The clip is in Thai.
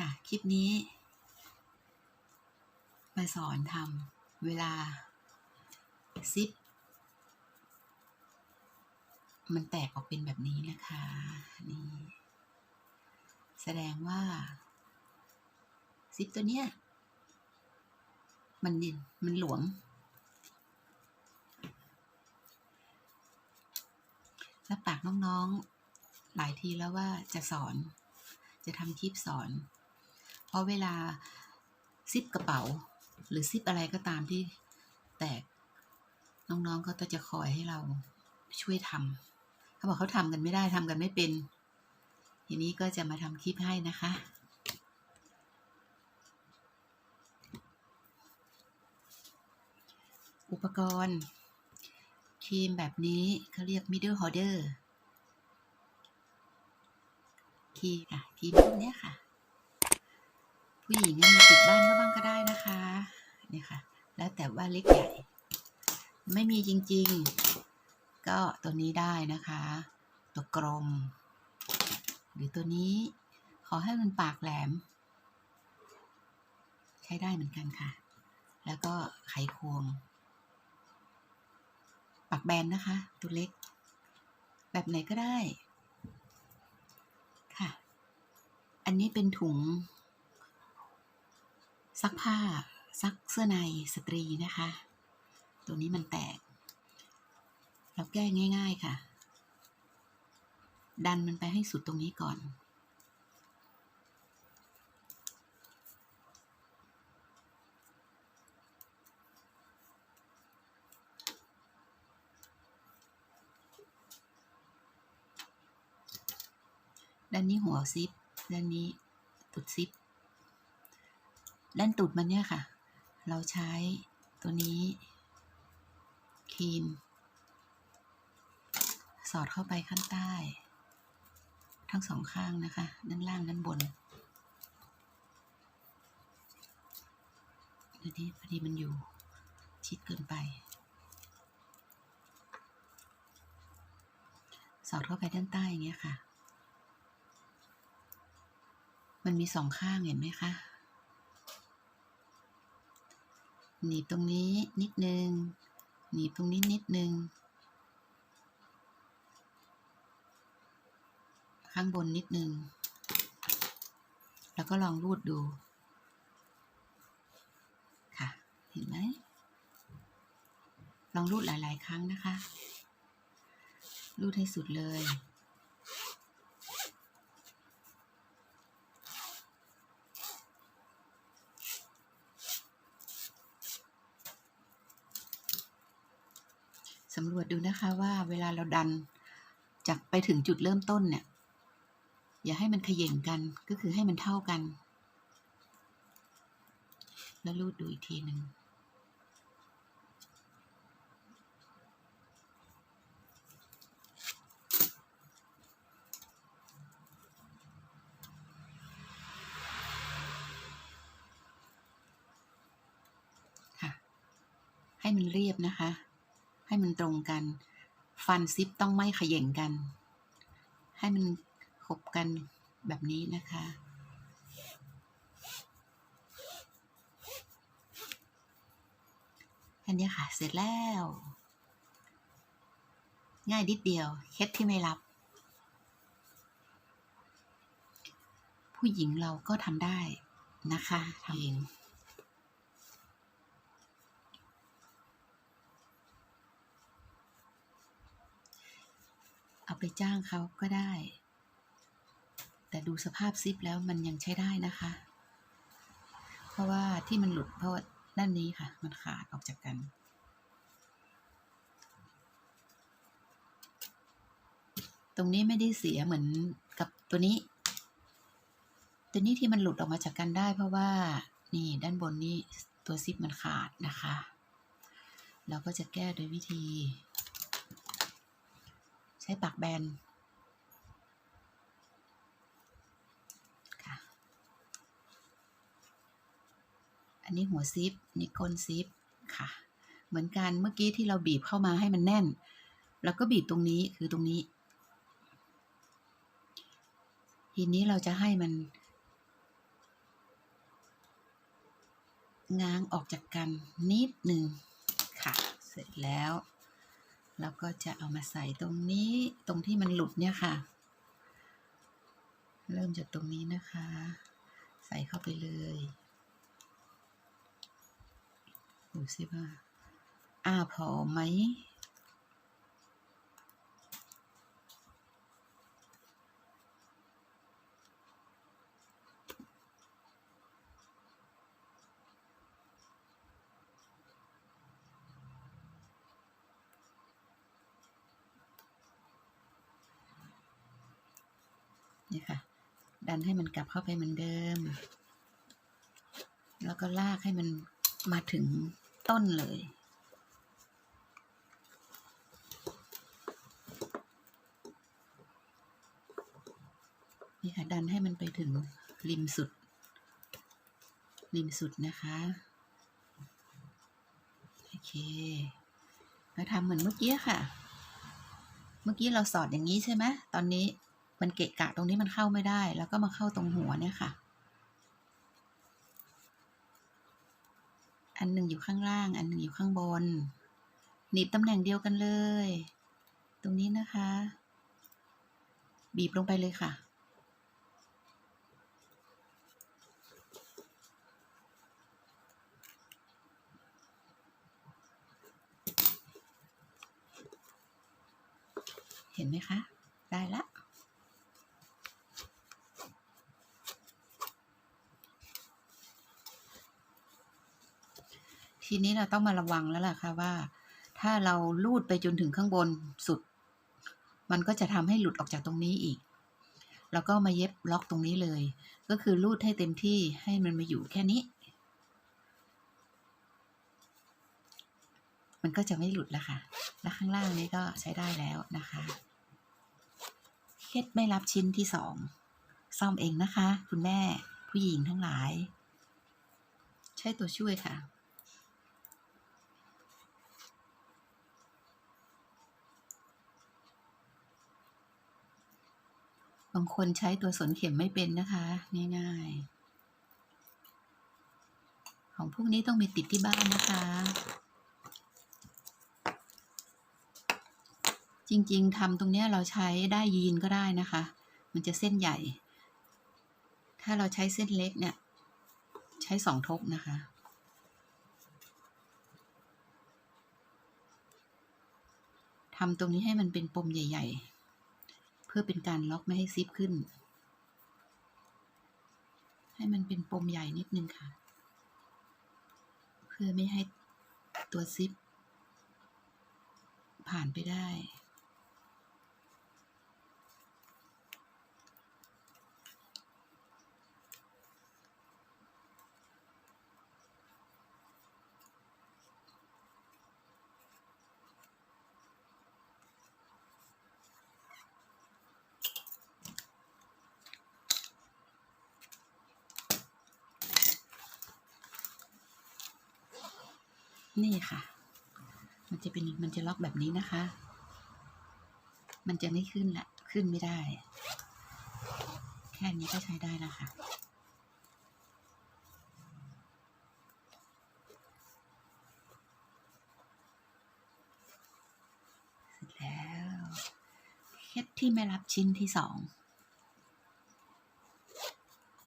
ค่ะ คลิปนี้ มาสอนทำเวลาซิป มันแตกออกเป็นแบบนี้นะคะ นี่ แสดงว่า ซิปตัวเนี้ย มันดินมันหลวม รับปากน้องๆ หลายทีแล้วว่าจะสอนจะทำคลิปสอน ราะเวลาซิปกระเป๋า หรือซิปอะไรก็ตามที่แตก น้องๆก็จะคอยให้เราช่วยทำเขาบอกเขาทำกันไม่ได้ทำกันไม่เป็น ทีนี้ก็จะมาทำคลิปให้นะคะอุปกรณ์ครีมแบบนี้เขาเรียก middle holder ครีมค่ะครีมพวกเนี้ยค่ะ ผู้หญิงมีติดบ้านก็บ้างก็ได้นะคะเนี่ยค่ะ แล้วแต่ว่าเล็กใหญ่ ไม่มีจริงๆ ก็ตัวนี้ได้นะคะ ตัวกลม หรือตัวนี้ขอให้มันปากแหลม ใช้ได้เหมือนกันค่ะ แล้วก็ไขควง ปากแบนนะคะ ตัวเล็ก แบบไหนก็ได้ค่ะ อันนี้เป็นถุง ซักผ้าซักเสื้อในสตรีนะคะ ตัวนี้มันแตก เราแก้ง่าย ๆค่ะ ดันมันไปให้สุดตรงนี้ก่อนด้านนี้หัวซิป ด้านนี้ตุดซิป ด้านตุดมันเนี่ยค่ะ เราใช้ตัวนี้ครีม สอดเข้าไปข้างใต้ ทั้งสองข้างนะคะ ด้านล่างด้านบนเดี๋ยวนี้พอดีมันอยู่ชิดเกินไป สอดเข้าไปด้านใต้อย่างเงี้ยค่ะ มันมีสองข้างเห็นไหมคะ หนีบตรงนี้นิดนึง หนีบตรงนี้นิดนึง ข้างบนนิดนึง แล้วก็ลองรูดดู ค่ะ เห็นไหม ลองรูดหลาย ๆ ครั้งนะคะ รูดให้สุดเลย สำรวจดูนะคะว่าเวลาเราดันจากไปถึงจุดเริ่มต้นเนี่ย อย่าให้มันขย่งกันก็คือให้มันเท่ากัน แล้วรูดดูอีกทีหนึ่งค่ะให้มันเรียบนะคะ ให้มันตรงกัน ฟันซิปต้องไม่ขย่งกัน ให้มันขบกันแบบนี้นะคะอันนี้ค่ะ เสร็จแล้ว ง่ายนิดเดียว เคล็ดที่ไม่รับ ผู้หญิงเราก็ทำได้นะคะทำเอง เอาไปจ้างเขาก็ได้ แต่ดูสภาพซิปแล้วมันยังใช้ได้นะคะ เพราะว่าที่มันหลุดเพราะด้านนี้ค่ะ มันขาดออกจากกัน ตรงนี้ไม่ได้เสียเหมือนกับตัวนี้ ตัวนี้ที่มันหลุดออกมาจากกันได้ เพราะว่านี่ด้านบนนี้ตัวซิปมันขาดนะคะ เราก็จะแก้โดยวิธี ใช้ปากแบนค่ะอันนี้หัวซิปนี่ก้นซิปค่ะ เหมือนกันเมื่อกี้ที่เราบีบเข้ามาให้มันแน่น แล้วก็บีบตรงนี้คือตรงนี้ ทีนี้เราจะให้มัน ง้างออกจากกันนิดหนึ่งค่ะ เสร็จแล้ว แล้วก็จะเอามาใส่ตรงนี้ตรงที่มันหลุดเนี่ยค่ะ เริ่มจากตรงนี้นะคะ ใส่เข้าไปเลยดูสิว่าอ้าพอไหม นี่ค่ะ ดันให้มันกลับเข้าไปเหมือนเดิม แล้วก็ลากให้มันมาถึงต้นเลย นี่ค่ะ ดันให้มันไปถึงริมสุด ริมสุดนะคะโอเคแล้วทำเหมือนเมื่อกี้ค่ะ เมื่อกี้เราสอดอย่างนี้ใช่ไหมตอนนี้ มันเกะกะตรงนี้มันเข้าไม่ได้ แล้วก็มาเข้าตรงหัวเนี่ยค่ะ อันหนึ่งอยู่ข้างล่าง อันหนึ่งอยู่ข้างบน หนีบตำแหน่งเดียวกันเลย ตรงนี้นะคะ บีบลงไปเลยค่ะเห็นไหมคะ ได้ละ ทีนี้เราต้องมาระวังแล้วล่ะค่ะว่า ถ้าเราลูดไปจนถึงข้างบนสุด มันก็จะทำให้หลุดออกจากตรงนี้อีก แล้วก็มาเย็บล็อกตรงนี้เลย ก็คือลูดให้เต็มที่ให้มันมาอยู่แค่นี้ มันก็จะไม่หลุดแล้วค่ะ แล้วข้างล่างนี้ก็ใช้ได้แล้วนะคะเคล็ดไม่รับชิ้นที่สองซ่อมเองนะคะ คุณแม่ผู้หญิงทั้งหลาย ใช้ตัวช่วยค่ะ บางคนใช้ตัวสนเข็มไม่เป็นนะคะ ง่ายๆ ของพวกนี้ต้องมีติดที่บ้านนะคะ จริงๆทำตรงเนี้ยเราใช้ได้ยีนก็ได้นะคะ มันจะเส้นใหญ่ ถ้าเราใช้เส้นเล็กเนี่ย ใช้สองทบนะคะทำตรงนี้ให้มันเป็นปมใหญ่ ๆ พื่อเป็นการล็อกไม่ให้ซิปขึ้น ให้มันเป็นปมใหญ่นิดนึงค่ะ เพื่อไม่ให้ตัวซิปผ่านไปได้ นี่ค่ะ มันจะเป็นมันจะล็อกแบบนี้นะคะ มันจะไม่ขึ้นละขึ้นไม่ได้ แค่นี้ก็ใช้ได้แล้วค่ะเสร็จแล้วเคล็ดที่ไม่รับชิ้นที่สอง